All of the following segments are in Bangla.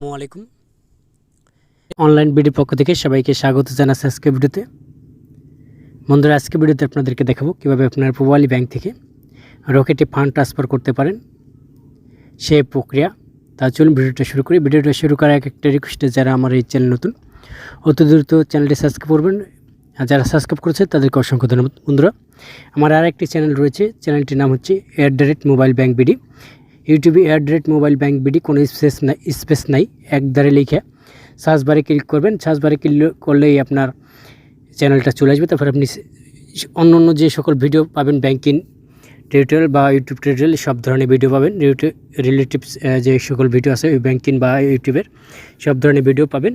আলাইকুম। অনলাইন বিডির পক্ষ থেকে সবাইকে স্বাগত জানাচ্ছি আজকে ভিডিওতে। বন্ধুরা আজকে ভিডিওতে আপনাদেরকে দেখাবো কীভাবে আপনার পূবালী ব্যাংক থেকে রকেটে ফান্ড ট্রান্সফার করতে পারেন। সেই প্রক্রিয়া তা চলুন ভিডিওটা শুরু করি। ভিডিওটা শুরু করার এক একটা রিকোয়েস্টে যারা আমার এই চ্যানেল নতুন, অতি দ্রুত চ্যানেলটি সাবস্ক্রাইব করবেন। আর যারা সাবস্ক্রাইব করেছে, তাদেরকে অসংখ্য ধন্যবাদ। বন্ধুরা, আমার আর একটি চ্যানেল রয়েছে। চ্যানেলটির নাম হচ্ছে air direct mobile bank BD ইউটিউবে air direct mobile bank BD কোনো স্পেস নাই স্পেস নাই, এক দ্বারে লিখে সার্চ বারে ক্লিক করবেন। সার্চ বারে ক্লিক করলেই আপনার চ্যানেলটা চলে আসবে। তারপর আপনি অন্য অন্য যে সকল ভিডিও পাবেন ব্যাঙ্কিং টিউটোরিয়াল বা ইউটিউব টিউটোরিয়াল সব ধরনের ভিডিও পাবেন। রিলেটিভস যে সকল ভিডিও আছে, ওই ব্যাংকিং বা ইউটিউবের সব ধরনের ভিডিও পাবেন।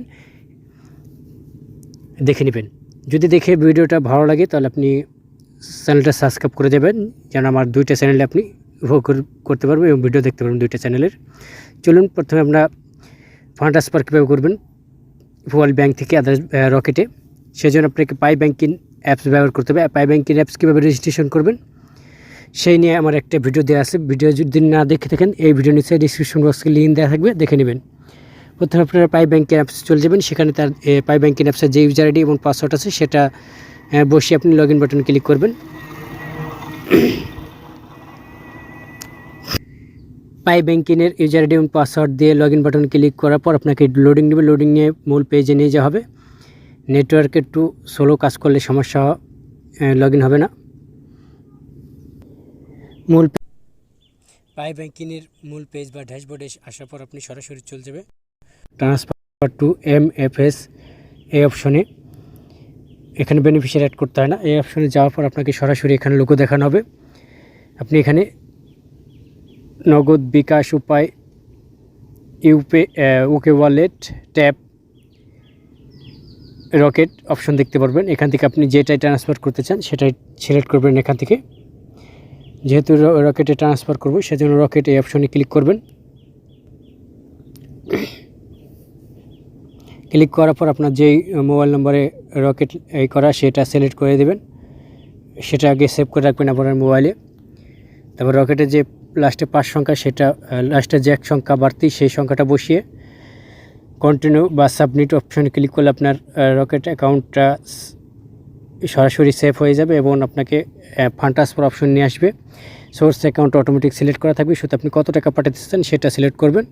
দেখে নেবেন। যদি দেখে ভিডিওটা ভালো লাগে, তাহলে আপনি চ্যানেলটা সাবস্ক্রাইব করে দেবেন। যেন আমার দুইটা চ্যানেলে আপনি উপভোগ কর- করতে পারবেন এবং ভিডিও দেখতে পারবেন দুইটা চ্যানেলের চলুন প্রথমে আমরা ফান্ড ট্রান্সফার কীভাবে করবেন ফুয়াল ব্যাংক থেকে আদার্স রকেটে সেজন্য আপনাকে পাই ব্যাঙ্কিং অ্যাপস ব্যবহার করতে হবে। পাই ব্যাঙ্কিং অ্যাপস কীভাবে রেজিস্ট্রেশন করবেন, সেই নিয়ে আমার একটা ভিডিও দেওয়া আছে। ভিডিও যদি না দেখে থাকেন, এই ভিডিও নিচে ডিসক্রিপশন বক্সে লিঙ্ক দেওয়া থাকবে, দেখে নেবেন। প্রথমে আপনারা পাই ব্যাঙ্কিং অ্যাপস চলে যাবেন। সেখানে তার পাই ব্যাংকের অ্যাপসের যে ইউজার আইডি এবং পাসওয়ার্ড আছে, সেটা বসিয়ে আপনি লগ ইন বাটন ক্লিক করবেন। পাই ব্যাংকিংয়ের ইউজার আইডি এবং পাসওয়ার্ড দিয়ে লগ ইন বাটন ক্লিক করার পর আপনাকে লোডিং নেবে। লোডিং নিয়ে মূল পেজে নিয়ে যাওয়া হবে। নেটওয়ার্ক একটু স্লো কাজ করলে সমস্যা লগ ইন হবে না। মূল পাই ব্যাংকিংয়ের মূল পেজ বা ড্যাশবোর্ডে আসার পর আপনি সরাসরি চলে যাবে। Transfer to M F S এই অপশনে এখানে বেনিফিশিয়ারি অ্যাড করতে হয় না। এই অপশনে যাওয়ার পর আপনাকে সরাসরি এখানে লোগো দেখানো হবে। আপনি এখানে Nagad bKash Upay, UPay OK wallet Tap Rocket option দেখতে পারবেন। এখান থেকে আপনি যেটাই ট্রান্সফার করতে চান, সেটাই সিলেক্ট করবেন এখান থেকে। যেহেতু রকেটে ট্রান্সফার করব, সেজন্য রকেট এই অপশনে ক্লিক করবেন। ক্লিক করার পর আপনার যেই মোবাইল নম্বরে রকেট এই করা, সেটা সিলেক্ট করে দেবেন। সেটা আগে সেভ করে রাখবেন আপনার মোবাইলে তারপর রকেটের যে লাস্টে পাঁচ সংখ্যা, সেটা লাস্টে যে এক সংখ্যা বাড়তি, সেই সংখ্যাটা বসিয়ে কন্টিনিউ বা সাবমিট অপশনে ক্লিক করলে আপনার রকেট অ্যাকাউন্টটা সরাসরি সেভ হয়ে যাবে এবং আপনাকে ফান্ড ট্রান্সফার অপশন নিয়ে আসবে। সোর্স অ্যাকাউন্ট অটোমেটিক সিলেক্ট করা থাকবে। শুধু আপনি কত টাকা পাঠাতে চান সেটা সিলেক্ট করবেন।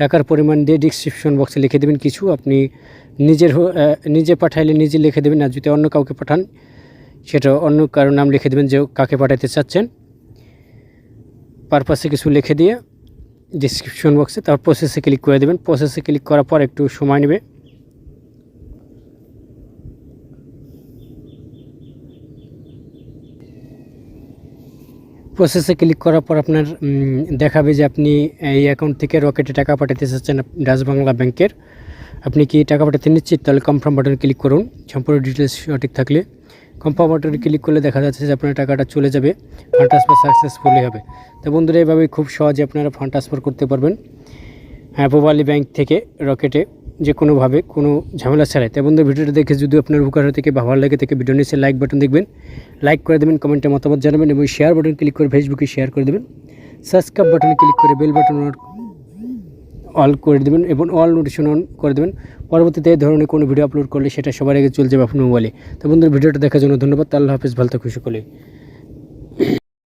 টাকার পরিমাণ দিয়ে ডিসক্রিপশন বক্সে লিখে দেবেন কিছু। আপনি নিজের নিজে পাঠাইলে নিজে লিখে দেবেন, আর যদি অন্য কাউকে পাঠান, সেটা অন্য কারোর নাম লিখে দেবেন যে কাকে পাঠাতে চাচ্ছেন। পারপাসে কিছু লিখে দিয়ে ডিসক্রিপশন বক্সে তারপর প্রসেসে ক্লিক করে দেবেন। প্রসেসে ক্লিক করার পর একটু সময় নেবে। প্রসেসে ক্লিক করার পর আপনার দেখাবে যে আপনি এই অ্যাকাউন্ট থেকে রকেটে টাকা পাঠাতে চাচ্ছেন ডাচ বাংলা ব্যাংকের। আপনি কি টাকা পাঠাতে নিশ্চিত? তাহলে কনফার্ম বাটন ক্লিক করুন। সম্পূর্ণ ডিটেলস সঠিক থাকলে কনফার্ম বাটনে ক্লিক করলে দেখা যাচ্ছে যে আপনার টাকাটা চলে যাবে ফান্ড ট্রান্সফার সাকসেসফুলি হবে। তো বন্ধুরা এইভাবে খুব সহজে আপনারা ফান্ড ট্রান্সফার করতে পারবেন হ্যাঁ ব্যাংক থেকে রকেটে যে কোনোভাবে কোনো ঝামেলা ছাড়াই। তাই বন্ধু ভিডিওটা দেখে যদি আপনার উপকার হয়ে থেকে, ভালো লাগে থেকে ভিডিও নিচে লাইক বাটন দেখবেন লাইক করে দেবেন কমেন্টে মতামত জানাবেন এবং শেয়ার বাটন ক্লিক করে ফেসবুকে শেয়ার করে দেবেন। সাবস্ক্রাইব বাটনে ক্লিক করে বেল বাটন অল করে দেবেন এবং অল নোটিশন অন করে দেবেন। পরবর্তীতে এই ধরনের কোনো ভিডিও আপলোড করলে সেটা সবার আগে চলে যাবে আপনার মোবাইলে। তো বন্ধুরা, ভিডিওটা দেখার জন্য ধন্যবাদ। আল্লাহ হাফিজ। ভালো থাকুন সকলে।